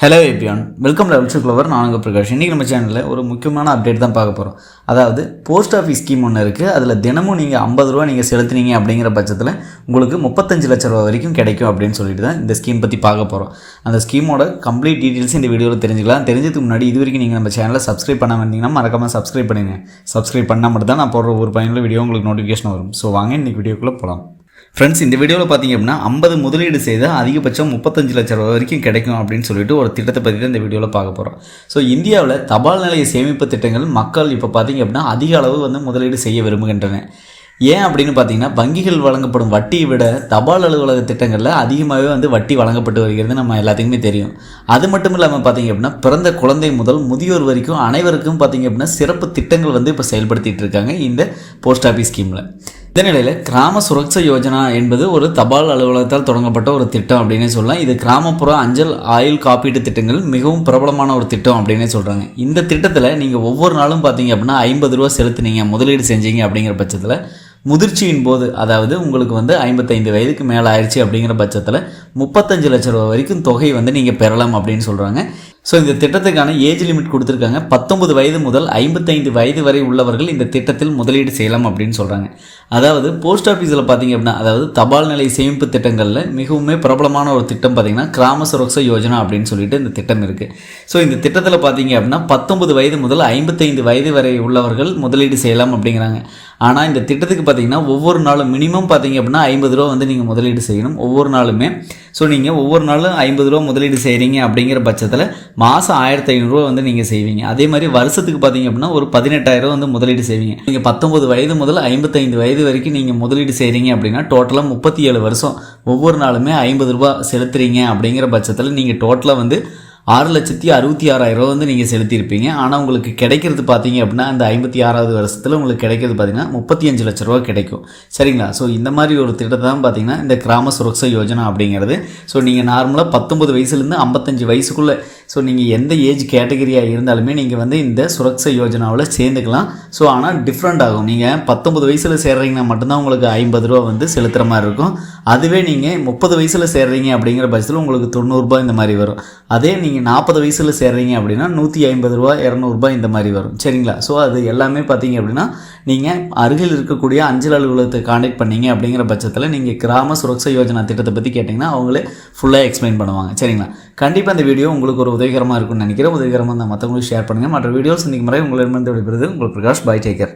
Hello everyone welcome level to clever Prakash. இன்றைக்கி நம்ம சேனலில் ஒரு முக்கியமான அப்டேட் தான் பார்க்க போகிறோம் அதாவது போஸ்ட் ஆஃபீஸ் ஸ்கீம் ஒன்று இருக்குது அதில் தினமும் நீங்கள் ஐம்பது ரூபா நீங்கள் செலுத்துனீங்க அப்படிங்கிற பட்சத்தில் உங்களுக்கு முப்பத்தஞ்சு லட்ச ரூபா வரைக்கும் கிடைக்கும் அப்படின்னு சொல்லிட்டு தான் இந்த ஸ்கீம் பற்றி பார்க்க போகிறோம் அந்த ஸ்கீமோட கம்ப்ளீட் டீட்டெயில்ஸ் இந்த வீடியோவில் தெரிஞ்சுக்கலாம். தெரிஞ்சதுக்கு முன்னாடி இது வரைக்கும் நீங்கள் நம்ம சேனலை சப்ஸ்கிரைப் பண்ணாமல் வந்தீங்கன்னா மறக்காமல் சப்ஸ்கிரைப் பண்ணுங்கள் சப்ஸ்கிரைப் பண்ணால் மட்டும் தான் நான் போடுற ஒரு பயனுள்ள வீடியோ உங்களுக்கு நோட்டிஃபிகேஷன் வரும். ஸோ வாங்க இன்றைக்கி வீடியோக்குள்ளே போகலாம் ஃப்ரெண்ட்ஸ் இந்த வீடியோவில் பார்த்தீங்க அப்படின்னா ஐம்பது முதலீடு செய்தால் அதிகபட்சம் முப்பத்தஞ்சு லட்ச ரூபா வரைக்கும் கிடைக்கும் அப்படின்னு சொல்லிட்டு ஒரு திட்டத்தை பற்றி தான் இந்த வீடியோவில் பார்க்க போகிறோம் ஸோ இந்தியாவில் தபால் நிலைய சேமிப்பு திட்டங்கள் மக்கள் இப்போ பார்த்தீங்க அப்படின்னா அதிக அளவு வந்து முதலீடு செய்ய விரும்புகின்றன. ஏன் அப்படின்னு பார்த்தீங்கன்னா வங்கிகள் வழங்கப்படும் வட்டியை விட தபால் அலுவலக திட்டங்களில் அதிகமாகவே வந்து வட்டி வழங்கப்பட்டு வருகிறது நம்ம எல்லாத்துக்குமே தெரியும். அது மட்டும் இல்லாமல் பார்த்தீங்க அப்படின்னா பிறந்த குழந்தை முதல் முதியோர் வரைக்கும் அனைவருக்கும் பார்த்தீங்க அப்படின்னா சிறப்பு திட்டங்கள் வந்து இப்போ செயல்படுத்திகிட்டு இருக்காங்க இந்த போஸ்ட் ஆஃபீஸ் ஸ்கீமில் இந்த நிலையில் கிராம சுரக்ஷா யோஜனா என்பது ஒரு தபால் அலுவலகத்தால் தொடங்கப்பட்ட ஒரு திட்டம் அப்படின்னே சொல்லலாம். இது கிராமப்புற அஞ்சல் ஆயுள் காப்பீட்டு திட்டங்கள் மிகவும் பிரபலமான ஒரு திட்டம் அப்படின்னே சொல்கிறாங்க இந்த திட்டத்தில் நீங்கள் ஒவ்வொரு நாளும் பார்த்தீங்க அப்படின்னா ஐம்பது ரூபா செலுத்துனீங்க முதலீடு செஞ்சீங்க அப்படிங்கிற பட்சத்தில் முதிர்ச்சியின் போது அதாவது உங்களுக்கு வந்து ஐம்பத்தைந்து வயதுக்கு மேலே ஆயிடுச்சு அப்படிங்கிற பட்சத்தில் முப்பத்தஞ்சு லட்ச ரூபா வரைக்கும் தொகை வந்து நீங்கள் பெறலாம் அப்படின்னு சொல்கிறாங்க ஸோ இந்த திட்டத்துக்கான ஏஜ் லிமிட் கொடுத்துருக்காங்க. பத்தொன்பது வயது முதல் ஐம்பத்தைந்து வயது வரை உள்ளவர்கள் இந்த திட்டத்தில் முதலீடு செய்யலாம் அப்படின்னு சொல்கிறாங்க அதாவது போஸ்ட் ஆஃபீஸில் பார்த்தீங்க அப்படின்னா அதாவது தபால் நிலை சேமிப்பு திட்டங்களில் மிகவுமே பிரபலமான ஒரு திட்டம் பார்த்தீங்கன்னா கிராம சுரக்ஷா யோஜனா அப்படின்னு சொல்லிட்டு இந்த திட்டம் இருக்குது ஸோ இந்த திட்டத்தில் பார்த்தீங்க அப்படின்னா பத்தொன்பது வயது முதல் ஐம்பத்தைந்து வயது வரை உள்ளவர்கள் முதலீடு செய்யலாம் அப்படிங்கிறாங்க. ஆனால் இந்த திட்டத்துக்கு பார்த்தீங்கன்னா ஒவ்வொரு நாளும் மினிமம் பார்த்தீங்க அப்படின்னா ஐம்பது ரூபா வந்து நீங்கள் முதலீடு செய்யணும். ஒவ்வொரு நாளுமே. ஸோ நீங்கள் ஒவ்வொரு நாளும் ஐம்பது ரூபா முதலீடு செய்கிறீங்க அப்படிங்கிற பட்சத்தில் மாதம் ஆயிரத்தி ஐநூறுரூவா வந்து நீங்கள் செய்வீங்க. அதே மாதிரி வருஷத்துக்கு பார்த்தீங்க அப்படின்னா ஒரு பதினெட்டாயிரம் வந்து முதலீடு செய்வீங்க. நீங்கள் பத்தொம்பது வயது முதல் ஐம்பத்தைந்து வயது வரைக்கும் நீங்கள் முதலீடு செய்கிறீங்க அப்படின்னா டோட்டலாக முப்பத்தி ஏழு வருஷம் ஒவ்வொரு நாளுமே ஐம்பது ரூபா செலுத்துறீங்க அப்படிங்கிற பட்சத்தில் நீங்கள் டோட்டலாக வந்து ஆறு லட்சத்தி அறுபத்தி ஆறாயிரம் ரூபா வந்து நீங்கள் செலுத்தியிருப்பீங்க. ஆனால் உங்களுக்கு கிடைக்கிறது பார்த்தீங்க அப்படின்னா அந்த ஐம்பத்தி ஆறாவது வருஷத்தில் உங்களுக்கு கிடைக்கிறது பார்த்தீங்கன்னா முப்பத்தி அஞ்சு லட்ச ரூபா கிடைக்கும். சரிங்களா? ஸோ இந்த மாதிரி ஒரு திட்டத்தை தான் பார்த்தீங்கன்னா இந்த கிராம சுரக்ஷா யோஜனா அப்படிங்கிறது. ஸோ நீங்கள் நார்மலாக பத்தொம்பது வயசுலேருந்து ஐம்பத்தஞ்சு வயசுக்குள்ளே ஸோ நீங்கள் எந்த ஏஜ் கேட்டகரியாக இருந்தாலுமே நீங்கள் வந்து இந்த சுரக்ஷா யோஜனாவில் சேர்ந்துக்கலாம். ஸோ ஆனால் டிஃப்ரெண்ட் ஆகும். நீங்கள் பத்தொம்பது வயசில் சேர்றீங்கன்னா மட்டும்தான் உங்களுக்கு ஐம்பது ரூபா வந்து செலுத்துகிற மாதிரி இருக்கும். அதுவே நீங்கள் முப்பது வயசில் சேர்றீங்க அப்படிங்கிற பட்சத்தில் உங்களுக்கு தொண்ணூறுரூபா இந்த மாதிரி வரும். அதே நீங்கள் நாற்பது வயசில் சேர்றீங்க அப்படின்னா நூற்றி ஐம்பது ரூபா இரநூறுபா இந்த மாதிரி வரும். சரிங்களா? ஸோ அது எல்லாமே பார்த்தீங்க அப்படின்னா நீங்கள் அருகில் இருக்கக்கூடிய அஞ்சல் அலுவலகத்தை காண்டாக்ட் பண்ணீங்க அப்படிங்கிற பட்சத்தில் நீங்கள் கிராம சுரக்ஷா யோஜனா திட்டத்தை பற்றி கேட்டிங்கன்னா அவங்களே ஃபுல்லாக எக்ஸ்பிளைன் பண்ணுவாங்க. சரிங்களா? கண்டிப்பாக இந்த வீடியோ உங்களுக்கு ஒரு உதவிகரமாக இருக்கும்னு நினைக்கிறேன். உதவிகரமாக இருந்தால் மற்றவங்களுக்கு ஷேர் பண்ணுங்கள் மற்ற வீடியோஸ் இன்றைக்கு முறை உங்களிடமிருந்து விடுபடுறது உங்கள் பிரகாஷ் பாய் டேக்கர்.